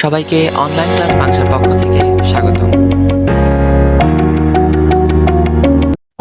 সবাইকে online class বাংশার পক্ষ থেকে স্বাগত।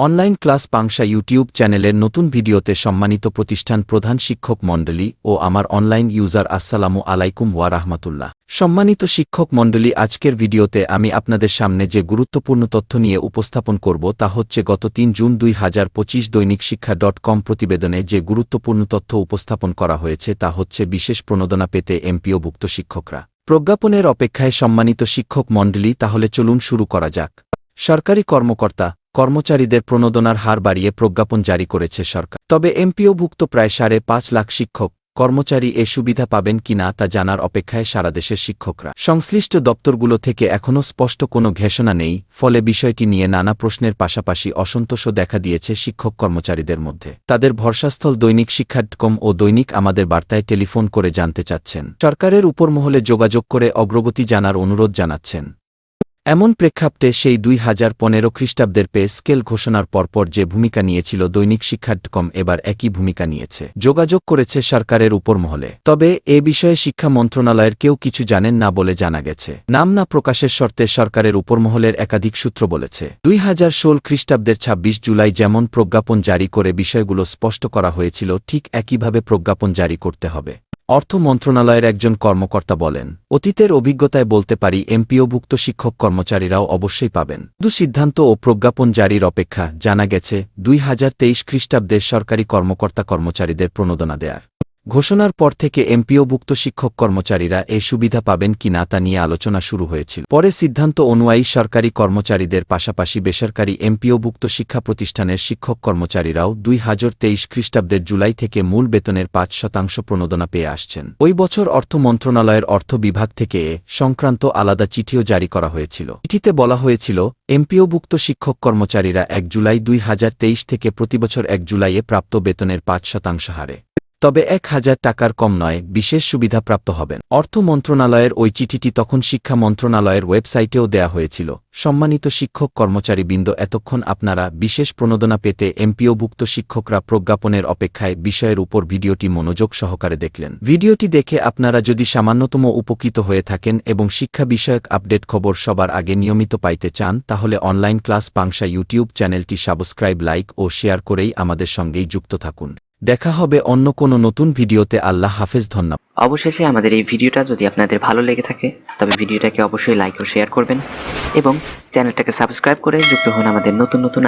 অনলাইন ক্লাস পাংশা ইউটিউব চ্যানেলের নতুন ভিডিওতে সম্মানিত প্রতিষ্ঠান প্রধান শিক্ষক মণ্ডলী ও আমার অনলাইন ইউজার আসসালামু আলাইকুম ওয়া রাহমাতুল্লাহ। সম্মানিত শিক্ষক মণ্ডলী, আজকের ভিডিওতে আমি আপনাদের সামনে যে গুরুত্বপূর্ণ তথ্য নিয়ে উপস্থাপন করব তা হচ্ছে গত তিন জুন দুই হাজার পঁচিশ দৈনিক শিক্ষা ডট কম প্রতিবেদনে যে গুরুত্বপূর্ণ তথ্য উপস্থাপন করা হয়েছে তা হচ্ছে বিশেষ প্রণোদনা পেতে এমপিওভুক্ত শিক্ষকরা। প্রজ্ঞাপনের অপেক্ষায় সম্মানিত শিক্ষক মণ্ডলী, তাহলে চলুন শুরু করা যাক। সরকারি কর্মকর্তা, কর্মচারীদের প্রণোদনার হার বাড়িয়ে প্রজ্ঞাপন জারি করেছে সরকার। তবে এমপিওভুক্ত প্রায় সাড়ে পাঁচ লাখ শিক্ষক কর্মচারী এ সুবিধা পাবেন কিনা তা জানার অপেক্ষায় সারা দেশের শিক্ষকরা। সংশ্লিষ্ট দপ্তরগুলো থেকে এখনও স্পষ্ট কোনো ঘোষণা নেই, ফলে বিষয়টি নিয়ে নানা প্রশ্নের পাশাপাশি অসন্তোষও দেখা দিয়েছে শিক্ষক কর্মচারীদের মধ্যে। তাদের ভরসাস্থল দৈনিক শিক্ষাকম ও দৈনিক আমাদের বার্তায় টেলিফোন করে জানতে চাচ্ছেন। সরকারের উপর মহলে যোগাযোগ করে অগ্রগতি জানার অনুরোধ জানাচ্ছেন। এমন প্রেক্ষাপটে সেই দুই হাজার পনেরো খ্রিস্টাব্দের পে স্কেল ঘোষণার পরপর যে ভূমিকা নিয়েছিল দৈনিক শিক্ষাডকম এবার একই ভূমিকা নিয়েছে। যোগাযোগ করেছে সরকারের উপর মহলে তবে এ বিষয়ে শিক্ষা মন্ত্রণালয়ের কেউ কিছু জানেন না বলে জানা গেছে। নাম না প্রকাশের শর্তে সরকারের উপরমহলের একাধিক সূত্র বলেছে। দুই হাজার ষোল খ্রিস্টাব্দের ২৬ জুলাই যেমন প্রজ্ঞাপন জারি করে বিষয়গুলো স্পষ্ট করা হয়েছিল, ঠিক একইভাবে প্রজ্ঞাপন জারি করতে হবে। অর্থ মন্ত্রণালয়ের একজন কর্মকর্তা বলেন, অতীতের অভিজ্ঞতায় বলতে পারি, এমপিওভুক্ত শিক্ষক কর্মচারীরাও অবশ্যই পাবেন। দু সিদ্ধান্ত ও প্রজ্ঞাপন জারির অপেক্ষা জানা গেছে, দুই হাজার তেইশ খ্রিস্টাব্দের সরকারি কর্মকর্তা কর্মচারীদের প্রণোদনা দেয়ার। ঘোষণার পর থেকে এমপিওভুক্ত শিক্ষক কর্মচারীরা এ সুবিধা পাবেন কিনা তা নিয়ে আলোচনা শুরু হয়েছিল। পরে সিদ্ধান্ত অনুযায়ী সরকারি কর্মচারীদের পাশাপাশি বেসরকারি এমপিওভুক্ত শিক্ষা প্রতিষ্ঠানের শিক্ষক কর্মচারীরাও দুই হাজার তেইশ খ্রিস্টাব্দের জুলাই থেকে মূল বেতনের পাঁচ শতাংশ প্রণোদনা পেয়ে আসছেন। ওই বছর অর্থ মন্ত্রণালয়ের অর্থ বিভাগ থেকে এ সংক্রান্ত আলাদা চিঠিও জারি করা হয়েছিল। চিঠিতে বলা হয়েছিল, এমপিওভুক্ত শিক্ষক কর্মচারীরা এক জুলাই দুই হাজার তেইশ থেকে প্রতিবছর এক জুলাইয়ে প্রাপ্ত বেতনের পাঁচ শতাংশ হারে। তবে এক হাজার টাকার কম নয়, বিশেষ সুবিধাপ্রাপ্ত হবেন। অর্থ মন্ত্রণালয়ের ওই চিঠিটি তখন শিক্ষা মন্ত্রণালয়ের ওয়েবসাইটেও দেয়া হয়েছিল। সম্মানিত শিক্ষক কর্মচারীবৃন্দ, এতক্ষণ আপনারা বিশেষ প্রণোদনা পেতে এমপিওভুক্ত শিক্ষকরা প্রজ্ঞাপনের অপেক্ষায় বিষয়ের উপর ভিডিওটি মনোযোগ সহকারে দেখলেন। ভিডিওটি দেখে আপনারা যদি সামান্যতম উপকৃত হয়ে থাকেন এবং শিক্ষা বিষয়ক আপডেট খবর সবার আগে নিয়মিত পাইতে চান, তাহলে অনলাইন ক্লাস পাংশা ইউটিউব চ্যানেলটি সাবস্ক্রাইব, লাইক ও শেয়ার করেই আমাদের সঙ্গেই যুক্ত থাকুন। দেখা হবে অন্য কোনো নতুন ভিডিওতে, আল্লাহ হাফেজ, ধন্যবাদ। অবশেষে আমাদের এই ভিডিওটা যদি আপনাদের ভালো লেগে থাকে, তবে ভিডিওটাকে অবশ্যই লাইক ও শেয়ার করবেন এবং চ্যানেলটাকে সাবস্ক্রাইব করে যুক্ত হন আমাদের নতুন নতুন